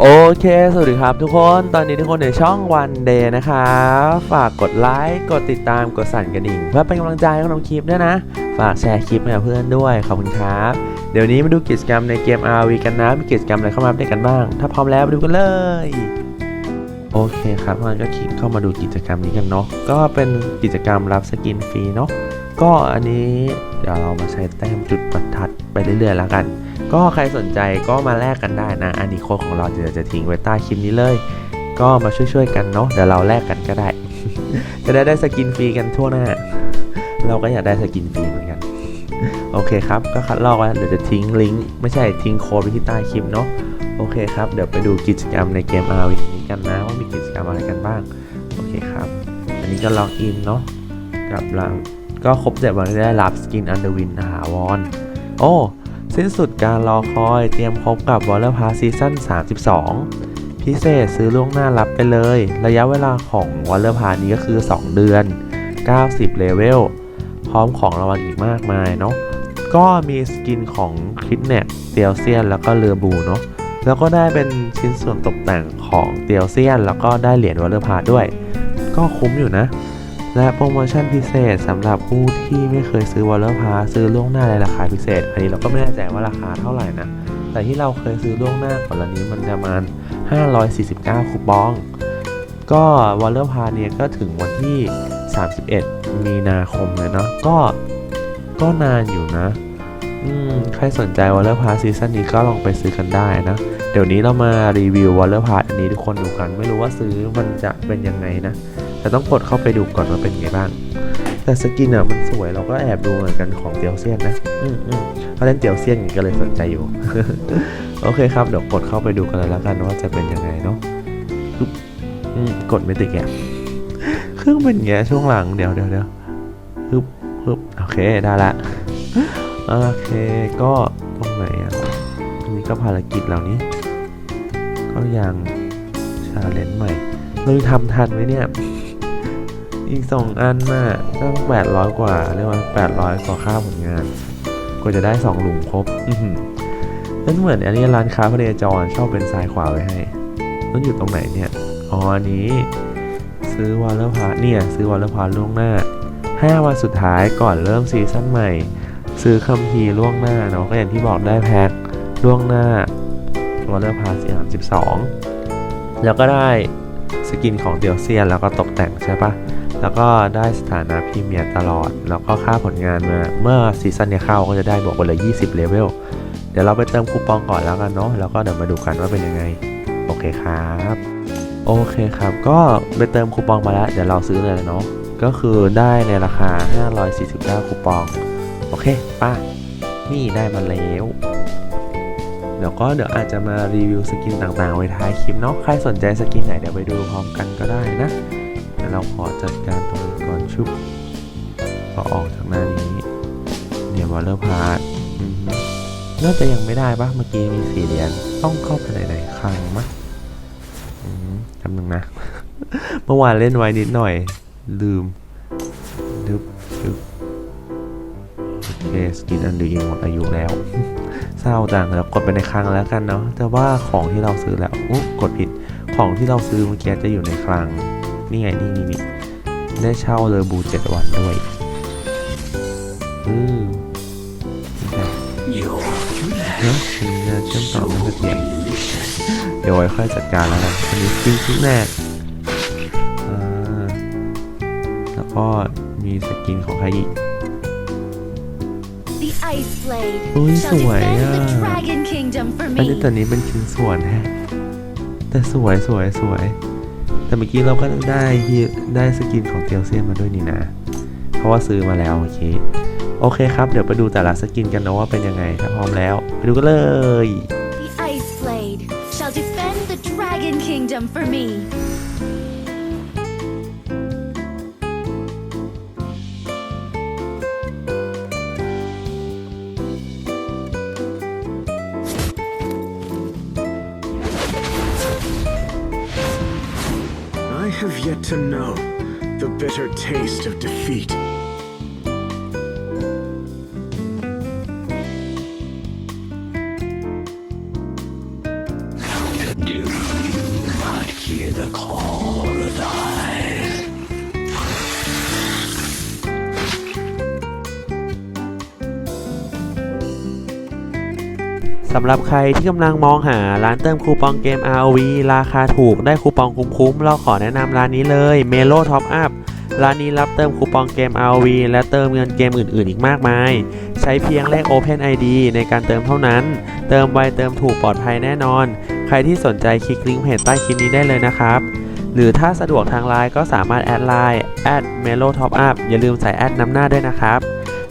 โอเค สวัสดีครับทุกคน ตอนนี้ทุกคนในช่องวันเดย์นะครับฝากกดไลค์ กดติดตาม กดสั่นกระดิ่ง เพื่อเป็นกำลังใจให้น้องคลิปด้วยนะ ฝากแชร์คลิปให้กับเพื่อนด้วย ขอบคุณครับ เดี๋ยวนี้มาดูกิจกรรมในเกม RV กันนะ มีกิจกรรมอะไรเข้ามาอัปเดตกันบ้าง ถ้าพร้อมแล้วไปดูกันเลย โอเคครับงั้นก็คลิกเข้ามาดูกิจกรรมนี้กันเนาะ ก็เป็นกิจกรรมรับสกินฟรีเนาะ ก็อันนี้เดี๋ยวเรามาใช้แต้มจุดประทัดไปเรื่อยๆแล้วกัน ก็ใครสนใจก็มาแลกกันได้นะอันนี้โค้ดของเราเดี๋ยวจะทิ้งไว้ใต้คลิปนี้เลย ก็มาช่วยๆกันเนาะเดี๋ยวเราแลกกันก็ได้ จะได้ได้สกินฟรีกันทั่วหน้า เราก็อยากได้สกินฟรีเหมือนกัน โอเคครับ ก็คัดลอกไว้เดี๋ยวจะทิ้งลิงก์ไม่ใช่ทิ้งโค้ดไว้ที่ใต้คลิปเนาะโอเคครับ เดี๋ยวไปดูกิจกรรมในเกม RV นี้กันนะ ว่ามีกิจกรรมอะไรกันบ้าง โอเคครับ อันนี้ก็ล็อกอินเนาะกับเราก็ครบเจ็ดวันได้รับสกินอันเดอร์วินหาวอน โอ้ สิ้นสุดการรอคอยเตรียมพบกับวอลเลอร์พาซีซั่น 32 พิเศษซื้อล่วงหน้ารับไปเลย ระยะเวลาของวอลเลอร์พานี้ก็คือ 2 เดือน 90 เลเวล พร้อมของรางวัลอีกมากมายเนาะก็มีสกินของคิดเน็ตเตียวเซียนแล้วก็เรือบูเนาะแล้วก็ได้เป็นชิ้นส่วนตกแต่งของเตียวเซียน แล้วก็ได้เหรียญวอลเลอร์พาด้วย ก็คุ้มอยู่นะ และโปรโมชั่นพิเศษสำหรับผู้ที่ไม่เคยซื้อวอลเลอร์พาซื้อล่วงหน้าในราคาพิเศษ อันนี้เราก็ไม่แน่ใจว่าราคาเท่าไหร่นะ แต่ที่เราเคยซื้อล่วงหน้าก่อนอันนี้มันประมาณ 549 คูปอง ก็วอลเลอร์พาเนี่ยก็ถึงวันที่ 31 มีนาคมเลยเนาะก็ก็นานอยู่นะอืมใครสนใจวอลเลอร์พาซีซั่นนี้ก็ลองไปซื้อกันได้นะ เดี๋ยวนี้เรามารีวิววอลเลอร์พาอันนี้ทุกคนดูกัน ไม่รู้ว่าซื้อมันจะเป็นยังไงนะ แต่ต้องกดเข้าไปดูก่อนว่าเป็นไงบ้าง แต่สกินอะมันสวยเราก็แอบดูเหมือนกันของเตียวเซียนนะอืมอืมเขาเล่นเตียวเซียนอย่างนี้ก็เลยสนใจอยู่ โอเคครับเดี๋ยวกดเข้าไปดูกันเลยแล้วกันว่าจะเป็นยังไงเนาะปึ๊บอืมกดไม่ติดแกเครื่องเป็นอย่างเงี้ยช่วงหลังเดี๋ยวเดี๋ยวเดี๋ยวปึ๊บปึ๊บโอเคได้ละโอเคก็ตรงไหนอะอันนี้ก็ภารกิจเหล่านี้ ก็ยังชาเลนจ์ใหม่เราจะทำทันไหมเนี่ย อีกสองอันน่ะก็แปดร้อยกว่าเรียกว่าแปดร้อยกว่าค่าผลงานกว่าจะได้สองหลุมครบนั่นเหมือนอันนี้ร้านค้าพเนจรชอบเป็นซ้ายขวาไว้ให้ต้องอยู่ตรงไหนเนี่ย อ๋ออันนี้ ซื้อวอลเลอร์พาเนี่ย ซื้อวอลเลอร์พาล่วงหน้าห้าวันสุดท้ายก่อนเริ่มซีซั่นใหม่ ซื้อคัมภีร์ล่วงหน้าเนาะก็อย่างที่บอกได้แพ็คล่วงหน้าวอลเลอร์พาสามสิบสองแล้วก็ได้สกินของเดียวเซียนแล้วก็ตกแต่งใช่ปะ แล้วก็ได้สถานะพรีเมียร์ตลอด แล้วก็ค่าผลงานมา เมื่อซีซั่นเนี้ยเข้าก็จะได้บวกไปเลย20เลเวล เดี๋ยวเราไปเติมคูปองก่อนแล้วกันเนาะ แล้วก็เดี๋ยวมาดูกันว่าเป็นยังไง โอเคครับ โอเคครับ ก็ไปเติมคูปองมาแล้ว เดี๋ยวเราซื้อเลยเนาะ ก็คือได้ในราคา 549 คูปอง โอเคป้านี่ได้มาแล้วเดี๋ยวก็เดี๋ยวอาจจะมารีวิวสกินต่างๆ ไว้ท้ายคลิปเนาะ ใครสนใจสกินไหนเดี๋ยวไปดูพร้อมกันก็ได้นะ เดี๋ยวเราขอจัดการตรงนี้ก่อนชุบพอออกจากหน้านี้เนี่ยวอลเลอร์พาร์ทน่าจะยังไม่ได้ปะเมื่อกี้มีสี่เหรียญต้องเข้าไปไหนๆคลังมะอืมจำหนึ่งนะ เมื่อวานเล่นไว้นิดหน่อย ลืมดึบดึบโอเคสกินอันดีหมดอายุแล้ว เศร้าจังแล้วกดไปในคลังแล้วกันเนาะแต่ว่าของที่เราซื้อแล้วอุ๊ยกดผิดของที่เราซื้อเมื่อกี้จะอยู่ในคลัง นี่ไงนี่นี่นี่ได้เช่าเลยบูเจ็ดวันด้วยอืมนี่ครับเนอะอันนี้จะเชื่อมต่อไม่เสถียรเดี๋ยวไว้ค่อยจัดการแล้วกันอันนี้จริงชุดแรกอ่าแล้วก็มีสกินของใครอีก The Ice Blade Ui, shall sủa defend à. the Dragon Kingdom for อันนี้ me. ตัวนี้เป็นชิ้นส่วนฮะแต่สวยสวยสวย แต่เมื่อกี้เราก็ได้ได้สกินของเทียวเซียนมาด้วยนี่นะ เพราะว่าซื้อมาแล้วโอเค โอเคครับ เดี๋ยวไปดูแต่ละสกินกันนะว่าเป็นยังไงถ้าพร้อมแล้ว ไปดูกันเลย The Ice Blade shall defend the Dragon kingdom for me. Have yet to know the bitter taste of defeat. สำหรับใครที่กำลังมองหาร้านเติมคูปองเกม ROV ราคาถูกได้คูปองคุ้มๆ เราขอแนะนำร้านนี้เลย Melo Top Up ร้านนี้รับเติมคูปองเกม ROV และเติมเงินเกมอื่นๆ อีกมากมาย ใช้เพียงเลข Open ID ในการเติมเท่านั้น เติมไวเติมถูกปลอดภัยแน่นอน ใครที่สนใจคลิกลิงก์เพจใต้คลิปนี้ได้เลยนะครับ หรือถ้าสะดวกทางไลน์ก็สามารถแอดไลน์ @melo top up อย่าลืมใส่แอดนำหน้าด้วยนะครับ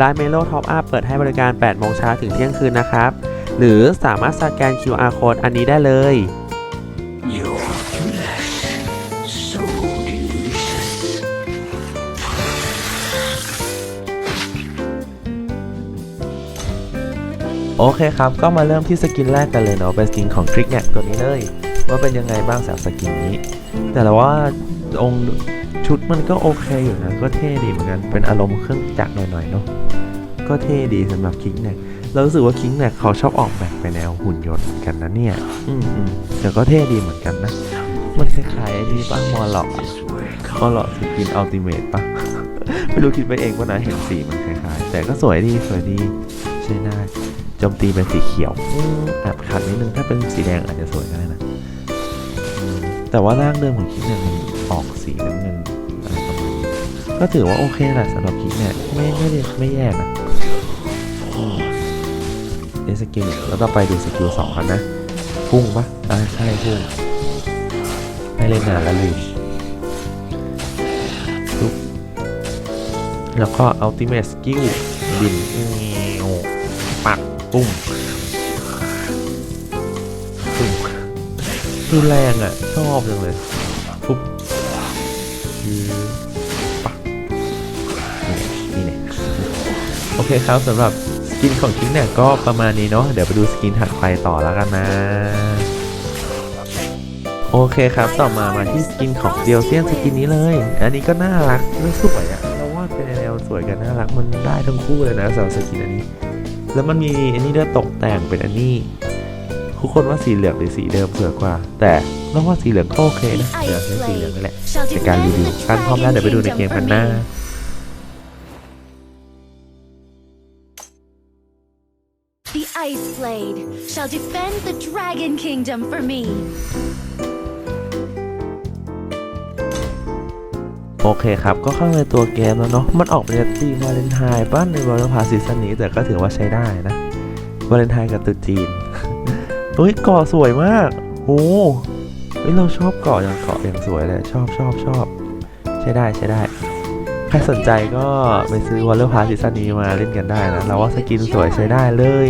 ร้าน Melo Top Up เปิดให้บริการ 8 โมงเช้าถึงเที่ยงคืนนะครับ หรือสามารถสแกน QR code อันนี้ได้เลย your flesh so delicious โอเคครับ ก็มาเริ่มที่สกินแรกกันเลยเนาะ เป็นสกินของ Trick n a c ตัวนี้เลย ว่าเป็นยังไงบ้างสำหรับสกินนี้ แต่ละว่าองค์ชุดมันก็โอเคอยู่นะ ก็เท่ดีเหมือนกัน เป็นอารมณ์เครื่องจักรหน่อยๆเนาะ ก็เท่ดีสำหรับ King n a c เรารู้สึกว่า King n a c เขาชอบออกแบบไปแนวหุ่นยนต์เหมือนกันนะเนี่ย อืมอืมแต่ก็เท่ดีเหมือนกันนะ มันคล้ายๆไอ้นี่ป้ามอลล็อกอะก็หล่อสกินอัลติเมทปะ ไม่รู้คิดไปเองว่านะเห็นสีมันคล้ายๆ แต่ก็สวยดีสวยดีใช่ได้โจมตีเป็นสีเขียวอืมแอบขัดนิดนึงถ้าเป็นสีแดงอาจจะสวยก็ได้นะอืมแต่ว่าร่างเดิมของคิกเนี่ยมันออกสีน้ำเงินอะไรประมาณนี้ก็ถือว่าโอเคแหละสำหรับคิกเนี่ยไม่ไม่ได้ไม่แย่นะ อืมเอสกิลแล้วต่อไปดูสกิลสองกันนะ พุ่งปะอ่าใช่พุ่งไม่เล่นนานแล้วลืมแล้วก็ ultimate skill บินเงี้ยวปักปุ้มปุ้มดูแรงอะ ชอบจังเลยปุ๊บคืปักนี่เนี่ยโอเคครับสำหรับ กินของคิงเนี่ยก็ประมาณนี้เนาะเดี๋ยวไปดูสกินถัดไปต่อแล้วกันนะ โอเคครับต่อมามาที่สกินของเดียวเซียนสกินนี้เลย อันนี้ก็น่ารักและสวยอะเราว่าเป็นแนวสวยกับน่ารักมันได้ทั้งคู่เลยนะสำหรับสกินอันนี้ แล้วมันมีอันนี้ด้วยตกแต่งเป็นอันนี้ทุกคนว่าสีเหลืองหรือสีเดิมสวยกว่า แต่เราว่าสีเหลืองก็โอเคนะเดี๋ยวใช้สีเหลืองนี่แหละในการรีวิวการพร้อมแล้วเดี๋ยวไปดูในเกมกัน for นะ blade shall defend the dragon kingdom for me. โอเคครับ ก็เข้าในตัวเกมแล้วเนาะ มันออกเป็นธีมวาเลนไทน์ป้านในวาเลนไทน์ซีซั่นนี้แต่ก็ถือว่าใช้ได้นะ วาเลนไทน์กับตุจีนเฮ้ยเกาะสวยมาก โอ้เฮ้ยเราชอบเกาะอย่างเกาะอย่างสวยเลย ชอบชอบชอบ ใช้ได้ใช้ได้ ใครสนใจก็ไปซื้อวอลเลอร์พาซีซั่นนี้มาเล่นกันได้นะ เราว่าสกินสวยใช้ได้เลย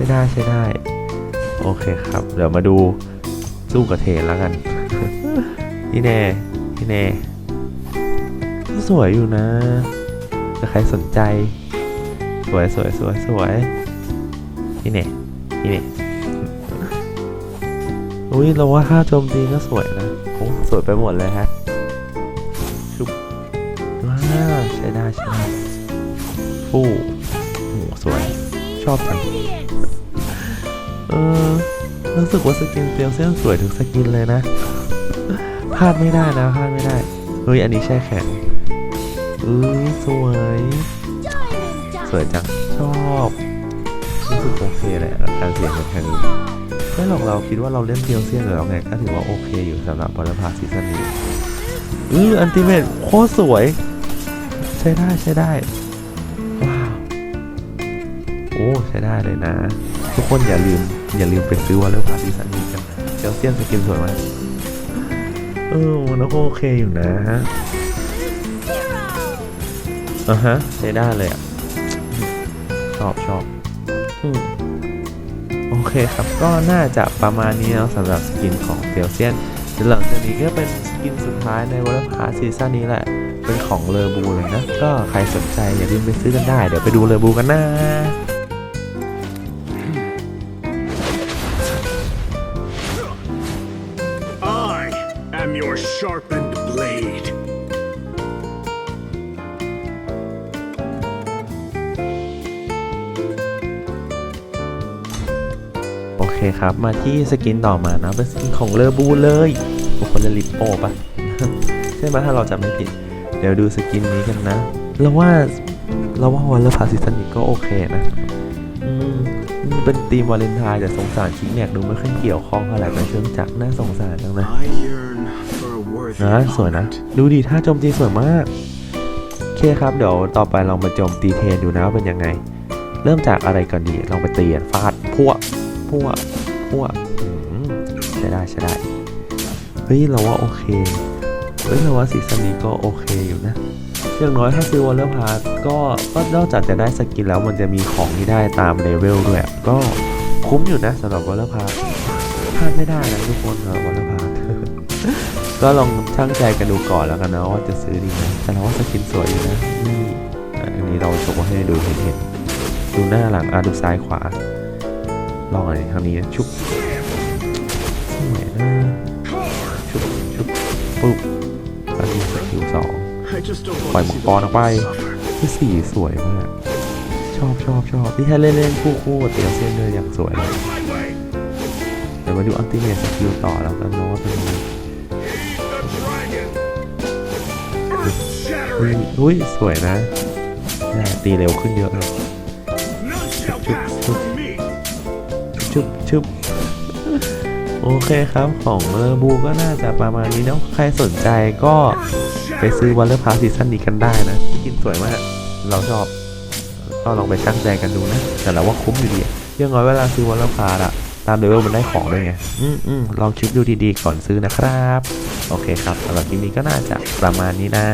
ช้ได้ใช้ได้ โอเคครับ เดี๋ยวมาดูสู้กับเทนแล้วกันนี่แน่นี่แน่ก็สวยอยู่นะถ้าใครสนใจ สวยสวยสวยสวยนี่เนี่ยนี่เนี่ยอุ้ยเราว่าค่าโจมตีก็สวยนะโอ้สวยไปหมดเลยฮะชุบว้าใช้ได้ใช้ได้ฟู่ อบจังเออรู้สึกว่าสกินเตียวเส้นสวยทุกสกินเลยนะพลาดไม่ได้นะพลาดไม่ได้ เฮ้ย อันนี้แช่แข็งเอ้ยสวย สวยจัง ชอบรู้สึกโอเคเลยอะการเสียงเป็นแค่นี้ไม่หรอกเราคิดว่าเราเล่นเทียวเซียนอยู่แล้วไงก็ถือว่าโอเคอยู่สำหรับบอลพาซีซั่นนี้เอออันติเมตโคตรสวย ใช้ได้ใช้ได้ว้าวโอ้ใช้ได้เลยนะ ทุกคนอย่าลืม อย่าลืมไปซื้อวอลเลอร์พาซีซั่นนี้กันนะเทียวเซียนสกินสวยมากเออมันก็โอเคอยู่นะอะฮะใช้ได้เลยอะชอบชอบอืมโอเคครับก็น่าจะประมาณนี้แล้วสำหรับสกินของเตียวเซียนหลังจากนี้ก็เป็นสกินสุดท้ายในวอลเลย์พาซีซั่นนี้แหละ เป็นของเลอบูเลยนะ ก็ใครสนใจอย่าลืมไปซื้อกันได้ เดี๋ยวไปดูเลอบูกันนะ am your sharpened blade. โอเคครับ มาที่สกินต่อมานะ เป็นสกินของเลอบูเลยโอ้คนละลิปโป้ปะ ใช่ไหมถ้าเราจำไม่ผิด เดี๋ยวดูสกินนี้กันนะ เราว่าเราว่าวอลเลย์พาซีซั่นนี้ก็โอเคนะอืมมันเป็นธีมวาเลนไทน์แต่สงสารคิกแนกดูไม่ค่อยเกี่ยวข้องเท่าไหร่กับเครื่องจักรน่าสงสารจังนะ นะสวยนะ ดูดีท่าโจมตีสวยมาก โอเคครับเดี๋ยวต่อไปลองมาโจมตีเทนดูนะว่าเป็นยังไง เริ่มจากอะไรก่อนดีลองไปเตีกันฟาดพัวพัวพัวอืมใช้ได้ใช้ได้เฮ้ยเราว่าโอเคเฮ้ยเราว่าซีซั่นนี้ก็โอเคอยู่นะอย่างน้อยถ้าซื้อวอลเลย์พาร์ก็ก็นอกจากจะได้สกินแล้วมันจะมีของที่ได้ตามเลเวลด้วยก็คุ้มอยู่นะสำหรับวอลเลย์พาร์พลาดไม่ได้นะทุกคนสำหรับวอลเลย์พาร์ ก็ลองช่างใจกันดูก่อนแล้วกันนะว่าจะซื้อดีไหมแต่เราว่าสกินสวยอยู่นะนี่อันนี้เราโชว์ให้ดูเห็นเห็นๆดูหน้าหลังอะดูซ้ายขวา ลองอะไรทางนี้นะชุบสวยนะชุบชุบปุ๊บแล้วมีสกิลสองปล่อยมังกรออกไปที่สีสวยมากชอบชอบชอบที่ถ้าเล่นเล่นคู่คู่เตียวเซนเลยอย่างสวยเลยเดี๋ยวมาดูอัลติเมทสกิลต่อแล้วกันเนาะว่าเป็นยังไง อุ้ยอุ้ยสวยนะน่ตีเร็วขึ้นเยอะเลย None shall pass through me. ชุบชุบโอเคครับของเลอบูก็น่าจะประมาณนี้เนาะใครสนใจก็ไปซื้อวอลเลย์พาซีซั่นนี้กันได้นะกินสวยมาก เราชอบ ก็ลองไปช่างใจกันดูนะ แต่เราว่าคุ้มอยู่ดีอะอยังน้อยเวลาซื้อวอลเลย์พาอะตามเลเวลมันได้ของด้วยไง อืมอืมลองคิดดูดีๆก่อนซื้อนะครับ โอเคครับสำหรับคลิปนี้ก็น่าจะประมาณนี้นะ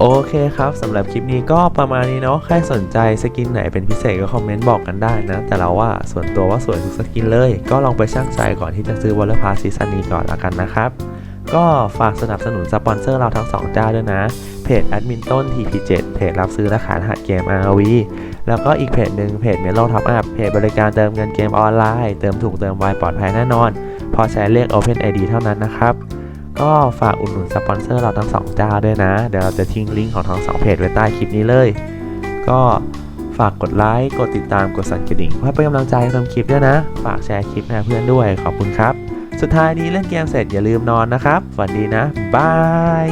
โอเคครับสำหรับคลิปนี้ก็ประมาณนี้เนาะใครสนใจสกินไหนเป็นพิเศษก็คอมเมนต์บอกกันได้นะ แต่เราว่าส่วนตัวว่าสวยทุกสกินเลย ก็ลองไปช่างใจก่อนที่จะซื้อวอลเลย์พาซีซั่นนี้ก่อนละกันนะครับ ก็ฝากสนับสนุนสปอนเซอร์เราทั้ง 2 เจ้าด้วยนะ เพจแอดมินต้น TP7 เพจรับซื้อและขายรหัสเกม RV แล้วก็อีกเพจหนึ่งเพจ Melo Top Up เพจบริการเติมเงินเกมออนไลน์ เติมถูกเติมไวปลอดภัยแน่นอน พอใช้เลข Open ID เท่านั้นนะครับ ก็ฝากอุดหนุนสปอนเซอร์เราทั้ง2เจ้าด้วยนะ เดี๋ยวเราจะทิ้งลิงก์ของทั้ง2เพจไว้ใต้คลิปนี้เลย ก็ฝากกดไลค์กดติดตามกดสั่นกระดิ่งเพื่อเป็นกำลังใจให้ทำคลิปด้วยนะ ฝากแชร์คลิปให้เพื่อนด้วยขอบคุณครับ สุดท้ายนี้เล่นเกมเสร็จอย่าลืมนอนนะครับฝันดีนะบาย